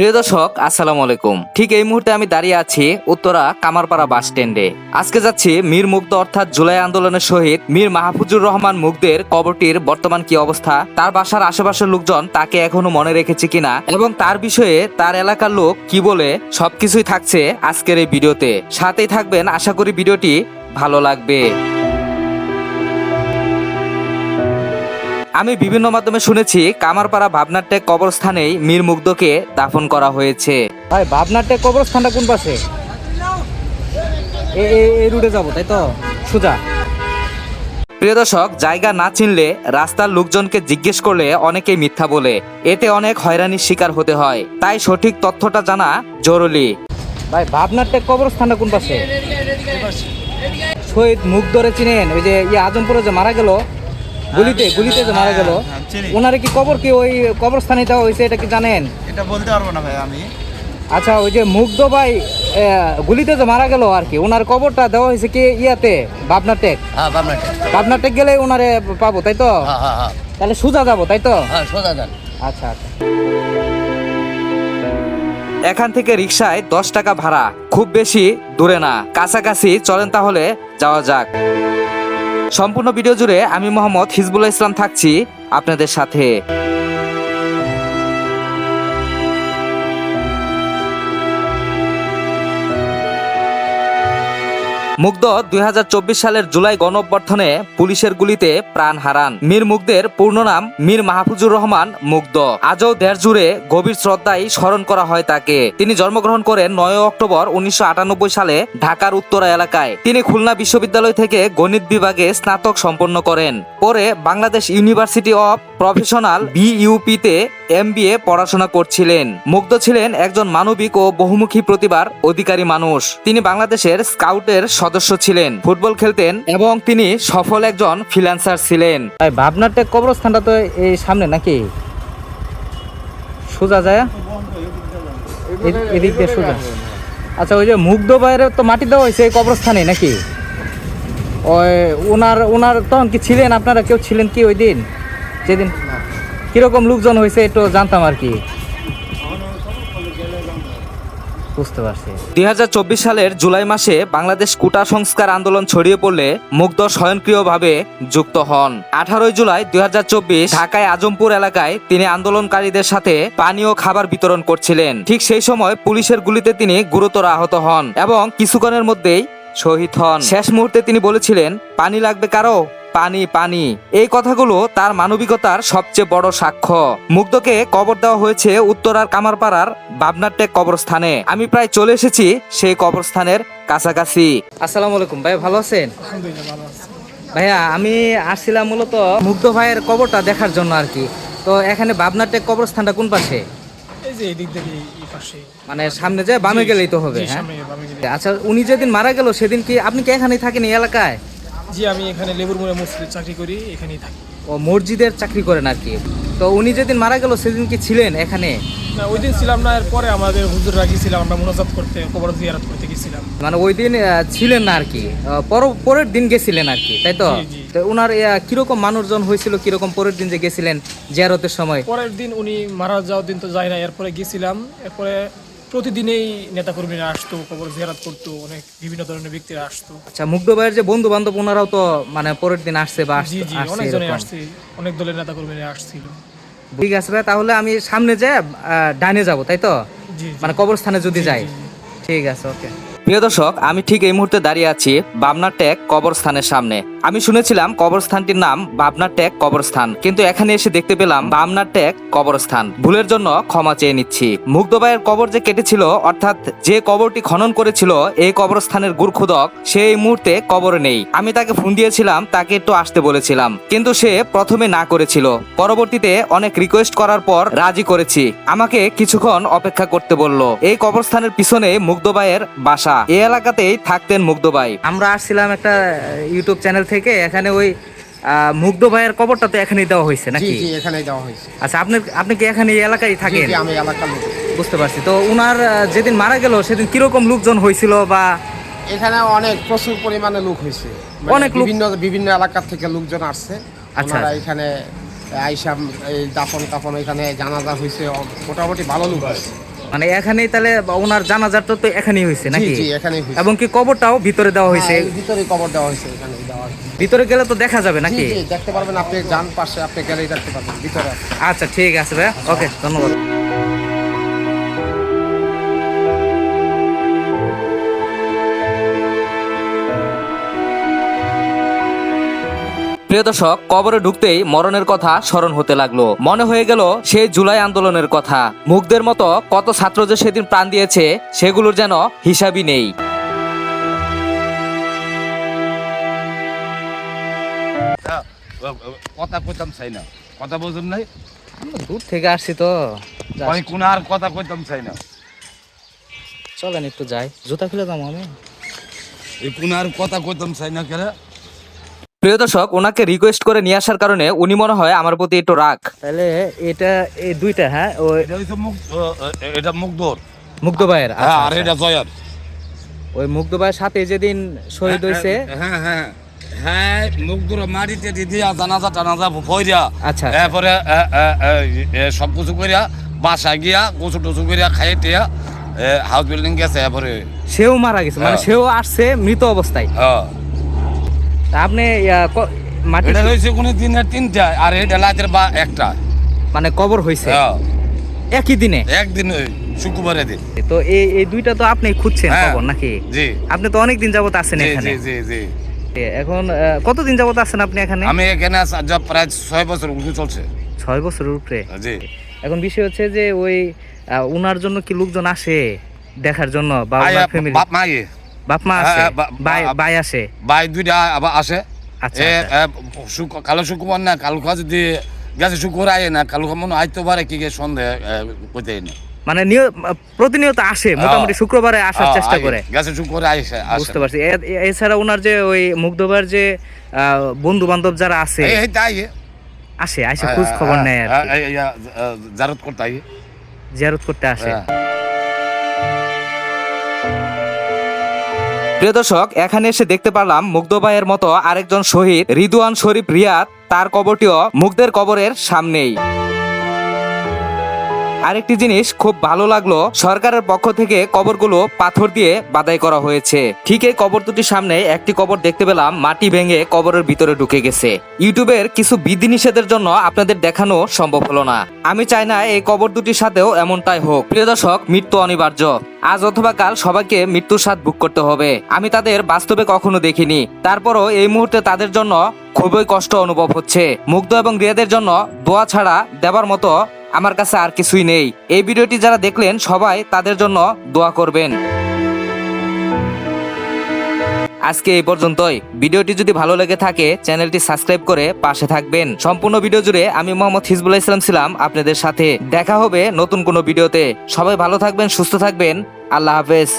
প্রিয় দর্শক, আসসালামু আলাইকুম। ঠিক এই মুহূর্তে আমি দাঁড়িয়ে আছি উত্তরা কামারপাড়া বাস স্ট্যান্ডে। আজকে যাচ্ছি মীর মুগ্ধ অর্থাৎ জুলাই আন্দোলনের শহীদ মীর মাহফুজুর রহমান মুগ্ধের কবরটির বর্তমান কি অবস্থা, তার বাসার আশেপাশের লোকজন তাকে এখনও মনে রেখেছে কিনা এবং তার বিষয়ে তার এলাকার লোক কি বলে সবকিছুই থাকছে আজকের এই ভিডিওতে। সাথেই থাকবেন, আশা করি ভিডিওটি ভালো লাগবে। আমি বিভিন্ন মাধ্যমে শুনেছি কামারপাড়া ভাবনাট্যে কবরস্থানেই মীর মুগ্ধকে দাফন করা হয়েছে। ভাই ভাবনাট্যে কবরস্থানটা কোন পাশে? এই রুটে যাব তাই তো? সোজা। প্রিয় দর্শক জায়গা না চিনলে রাস্তার লোকজনকে জিজ্ঞেস করলে অনেকেই মিথ্যা বলে। এতে অনেক হয়রানির শিকার হতে হয়। তাই সঠিক তথ্যটা জানা জরুরি। ভাই ভাবনাট্যে কবরস্থানটা কোন পাশে? শহীদ মুগ্ধরে চিনেন ওই যে ইয়ে আজমপুরে যে মারা গেল গুলিতে গুলিতে যে মারা গেল। হ্যাঁ, ওনারে কি কবর কি ওই কবরস্থানে দেওয়া হয়েছে এটা কি জানেন? এটা বলতে পারব না ভাই আমি। আচ্ছা ওই যে মুগ্ধ ভাই গুলিতে যে মারা গেল আর কি ওনার কবরটা দেওয়া হয়েছে কি ইয়াতে ভাবনা টেক? হ্যাঁ টেক। গেলে ওনারে পাবো তাই তো? হ্যাঁ হ্যাঁ হ্যাঁ। তাহলে সোজা যাব তাই তো? হ্যাঁ সোজা যান। আচ্ছা আচ্ছা। এখান থেকে রিক্সায় দশ টাকা ভাড়া খুব বেশি দূরে না কাছাকাছি চলেন তাহলে যাওয়া যাক। সম্পূর্ণ ভিডিও জুড়ে আমি মোহাম্মদ হিজবুল্লাহ ইসলাম থাকছি আপনাদের সাথে। মুগ্ধ দুই হাজার চব্বিশ সালের জুলাই গণঅভ্যর্থনে পুলিশের গুলিতে প্রাণ হারান। মীর মুগ্ধের পূর্ণ নাম মীর মাহফুজুর রহমান মুগ্ধ। আজও দেশ জুড়ে গভীর শ্রদ্ধায় স্মরণ করা হয় তাকে। তিনি জন্মগ্রহণ করেন নয় অক্টোবর উনিশশো আটানব্বই সালে ঢাকার উত্তরা এলাকায়। তিনি খুলনা বিশ্ববিদ্যালয় থেকে গণিত বিভাগে স্নাতক সম্পন্ন করেন। পরে বাংলাদেশ ইউনিভার্সিটি অফ প্রফেশনাল বিইউপিতে এমবিএ পড়াশোনা করছিলেন। মুগ্ধ ছিলেন একজন মানবিক ও বহুমুখী প্রতিভার অধিকারী মানুষ। তিনি বাংলাদেশের স্কাউটের সদস্য ছিলেন, ফুটবল খেলতেন এবং তিনি সফল একজন ফ্রিল্যান্সার ছিলেন। ভাবনার টেক কবরস্থানটা তো এই সামনে নাকি? সোজা যায়? এদিক দিয়ে সোজা। আচ্ছা ওই যে মুগ্ধ বাইরে তো মাটি দেওয়া হয়েছে এই কবরস্থানে নাকি? ওই ওনার ওনার তখন কি ছিলেন আপনারা? কেউ ছিলেন কি ওই দিন? যেদিন কীরকম লোকজন হয়েছে একটু জানতাম আর কি। বুঝতে পারছি। চব্বিশ সালের জুলাই মাসে বাংলাদেশ কুটা সংস্কার আন্দোলন ছড়িয়ে পড়লে মুগ্ধ স্বয়ংক্রিয়ভাবে যুক্ত হন। আঠারোই জুলাই দুই ঢাকায় আজমপুর এলাকায় তিনি আন্দোলনকারীদের সাথে পানি ও খাবার বিতরণ করছিলেন। ঠিক সেই সময় পুলিশের গুলিতে তিনি গুরুতর আহত হন এবং কিছুক্ষণের মধ্যেই শহীদ হন। শেষ মুহূর্তে তিনি বলেছিলেন, পানি লাগবে কারও? পানি পানি। এই কথাগুলো তার মানবিকতার সবচেয়ে বড় সাক্ষ্য। মুগ্ধকে কবর দেওয়া হয়েছে উত্তরার কামারপাড়ার বাবনারটেক কবরস্থানে। আমি প্রায় চলে এসেছি সেই কবরস্থানের কাছাকাছি। আসসালামু আলাইকুম ভাই ভালো আছেন? ভাইয়া আমি আসছিলাম মূলত মুগ্ধ ভাইয়ের কবরটা দেখার জন্য আর কি। তো এখানে বাবনারটেক কবরস্থানটা কোন পাশে? মানে সামনে যে বামে গেলেই তো হবে হ্যাঁ। আচ্ছা উনি যেদিন মারা গেল সেদিন কি আপনি কি এখানেই থাকেন এই এলাকায়? জি আমি এখানে লেবুর মোড়ে মসজিদে চাকরি করি এখানেই থাকি। ও মসজিদের চাকরি করেন আর কি। তো উনি যেদিন মারা গেল সেদিন কি ছিলেন এখানে? না ওই দিন ছিলাম না এরপরে আমাদের হুজুর রাগিয়েছিলাম আমরা মোনাজাত করতে কবর জিয়ারত করতে গেছিলাম মানে ওই দিন আহ, ছিলেন না আর কি। আহ, পর- পরের দিন গেছিলেন আর কি তাই তো? জি, জি। তো ওনার আহ, কীরকম মানুষজন হয়েছিল কীরকম পরের দিন যে গেছিলেন জিয়ারতের সময়? পরের দিন উনি মারা যাওয়ার দিন তো যাই না এরপরে গেছিলাম এরপরে প্রতিদিনেই নেতাকর্মীরা আসতো কবর জিয়ারত করতো অনেক বিভিন্ন ধরনের ব্যক্তিরা আসতো। আচ্ছা মুগ্ধ ভাইয়ের যে বন্ধু বান্ধব ওনারাও তো মানে পরের দিন আসছে বা জি জি আসছে অনেকজনে আসছে অনেক দলের নেতাকর্মীরা আসছিল। ঠিক আছে ভাই তাহলে আমি সামনে যে ডাইনে যাব তাই তো। মানে কবরস্থানে যদি যাই। ঠিক আছে ওকে। প্রিয় দর্শক আমি ঠিক এই মুহূর্তে দাঁড়িয়ে আছি বাবনার ট্যাগ কবরস্থানের সামনে। আমি শুনেছিলাম কবরস্থানটির নাম বাবনার ট্যাগ কবরস্থান, কিন্তু এখানে এসে দেখতে পেলাম বামনার ট্যাগ কবরস্থান। ভুলের জন্য ক্ষমা চেয়ে নিচ্ছি। মুগ্ধবাইয়ের কবর যে কেটেছিল, অর্থাৎ যে কবরটি খনন করেছিল এই কবরস্থানের গুরখুদক সে এই মুহূর্তে কবরে নেই। আমি তাকে ফোন দিয়েছিলাম, তাকে একটু আসতে বলেছিলাম, কিন্তু সে প্রথমে না করেছিল। পরবর্তীতে অনেক রিকোয়েস্ট করার পর রাজি করেছি। আমাকে কিছুক্ষণ অপেক্ষা করতে বলল, এই কবরস্থানের পিছনে মুগ্ধবাইয়ের বাসা। এই এলাকাতেই থাকতেন মুগ্ধবাই আমরা আসছিলাম একটা ইউটিউব চ্যানেল থেকে এখানে ওই মুগ্ধ ভাইয়ের কবরটা তো এখানেই দেওয়া হয়েছে নাকি? জি এখানেই দেওয়া হয়েছে। আচ্ছা আপনি আপনি কি এখানে এই এলাকায় থাকেন? জি আমি এলাকার লোক। বুঝতে পারছি। তো উনার যেদিন মারা গেল সেদিন কীরকম লোকজন হয়েছিল বা এখানে অনেক প্রচুর পরিমাণে লোক হয়েছে। মানে অনেক বিভিন্ন বিভিন্ন এলাকা থেকে লোকজন আসছে। আচ্ছা, আচ্ছা। এখানে আইসাম এই দাফন কাফন এখানে জানাজা হয়েছে। মোটামুটি ভালো লোক হয়েছে। মানে এখানেই তাহলে ওনার জানাজারটা তো এখানেই হয়েছে নাকি? জি এখানেই এবং কি কবরটাও ভিতরে দেওয়া হয়েছে? হ্যাঁ, ভিতরে কবর দেওয়া হয়েছে এখানে। হয়েছে ভিতরে গেলে তো দেখা যাবে নাকি? দেখতে পারবেন আপনি যান পাশে আপনি গেলেই দেখতে পারবেন ভিতরে আচ্ছা ঠিক আছে ভাই ওকে ধন্যবাদ। প্রিয় দর্শক কবরে ঢুকতেই মরণের কথা স্মরণ হতে লাগল। মনে হয়ে গেল সেই জুলাই আন্দোলনের কথা। মুখদের মতো কত ছাত্র যে সেদিন প্রাণ দিয়েছে সেগুলোর যেন হিসাবই নেই। কথা কইতাম চাই না। কথা বুঝুন নাই? দূর থেকে আসছি তো। আমি কোন আর কথা কইতাম চাই না। চলেন একটু যাই। জুতা খুলে দাম আমি এই কোন আর কথা কইতাম চাই না কেন প্রিয় দর্শক ওনাকে রিকোয়েস্ট করে নিয়ে আসার কারণে উনি মনে হয় আমার প্রতি একটু রাগ। তাহলে এটা এই দুইটা হ্যাঁ? ও এটা হইছে মুখ এটা মুগ্ধর। মুগ্ধ ভাইয়ের। হ্যাঁ আর এটা জয়ার। ওই মুগ্ধ ভাইয়ের সাথে যেদিন শহীদ হয়েছে হ্যাঁ হ্যাঁ। হ্যাঁ মাটিতে দিয়া জানাজা টানাজা আচ্ছা। এরপরে সব কিছু করিয়া বাসায় গিয়া করিয়া খাইয়ে টিয়া হাউস বিল্ডিং গেছে এরপরে সেও মারা গেছে মানে হ্যাঁ। সেও আসছে মৃত অবস্থায়। আপনি মাটি এটা হয়েছে কোনো দিনের তিনটা আর এটা রাতের বা একটা। মানে কবর হয়েছে হ্যাঁ একই দিনে? একদিন শুক্রবারের দিন। তো এই এই দুইটা তো আপনি খুঁজছেন হ্যাঁ। কবর নাকি? জি। আপনি তো অনেক দিন যাবত আছেন এখানে। জি জি জি। এখন কতদিন যাবত আছেন আপনি এখানে? আমি এখানে প্রায় ছয় বছর উঠে চলছে। ছয় বছরের উপরে? জি। এখন বিষয় হচ্ছে যে ওই উনার জন্য কি লোকজন আসে দেখার জন্য বা ফ্যামিলি বাপ মায়ে বাপ মা আসে? হ্যাঁ, বা- ভাই ভাই আসে? ভাই দুইটা আবার আসে। আচ্ছা, আচ্ছা। কালো শুক্রবার না কালো খা যদি গেছে শুক্রবার আয় না কালো খা মনে আইতে পারে কি সন্দেহ কইতে না। মানে নিয়- প্রতিনিয়ত আসে মোটামুটি শুক্রবারে আসার হ্যাঁ, চেষ্টা করে। গেছে শুক্রবার আসে। বুঝতে পারছি। এছাড়া ওনার যে ওই মুগ্ধবার যে বন্ধু বান্ধব যারা আছে এই এই তাই আসে আসে খোঁজ খবর নেয় আর জারত করতে জিয়ারত করতে আসে। হ্যাঁ। প্রিয় দর্শক এখানে এসে দেখতে পারলাম মুগ্ধ ভাইয়ের মতো আরেকজন শহীদ রিদুয়ান শরীফ রিয়াদ তার কবরটিও মুগ্ধের কবরের সামনেই। আরেকটি জিনিস খুব ভালো লাগল, সরকারের পক্ষ থেকে কবরগুলো পাথর দিয়ে বাদাই করা হয়েছে। ঠিক এই কবর দুটির সামনে একটি কবর দেখতে পেলাম, মাটি ভেঙে কবরের ভিতরে ঢুকে গেছে। ইউটিউবের কিছু বিধিনিষেধের জন্য আপনাদের দেখানো সম্ভব হলো না। আমি চাই না এই কবর দুটির সাথেও এমনটাই হোক। প্রিয় দর্শক, মৃত্যু অনিবার্য। আজ অথবা কাল সবাইকে মৃত্যুর স্বাদ বুক করতে হবে। আমি তাদের বাস্তবে কখনো দেখিনি। তারপরও এই মুহূর্তে তাদের জন্য খুবই কষ্ট অনুভব হচ্ছে। মুগ্ধ এবং রিয়াদের জন্য দোয়া ছাড়া দেবার মতো আমার কাছে আর কিছুই নেই। এই ভিডিওটি যারা দেখলেন, সবাই তাদের জন্য দোয়া করবেন। আজকে এই পর্যন্তই। ভিডিওটি যদি ভালো লেগে থাকে, চ্যানেলটি সাবস্ক্রাইব করে পাশে থাকবেন। সম্পূর্ণ ভিডিও জুড়ে আমি মোহাম্মদ হিজবুল্লাহ ইসলাম ছিলাম আপনাদের সাথে। দেখা হবে নতুন কোনো ভিডিওতে। সবাই ভালো থাকবেন, সুস্থ থাকবেন। আল্লাহ হাফেজ।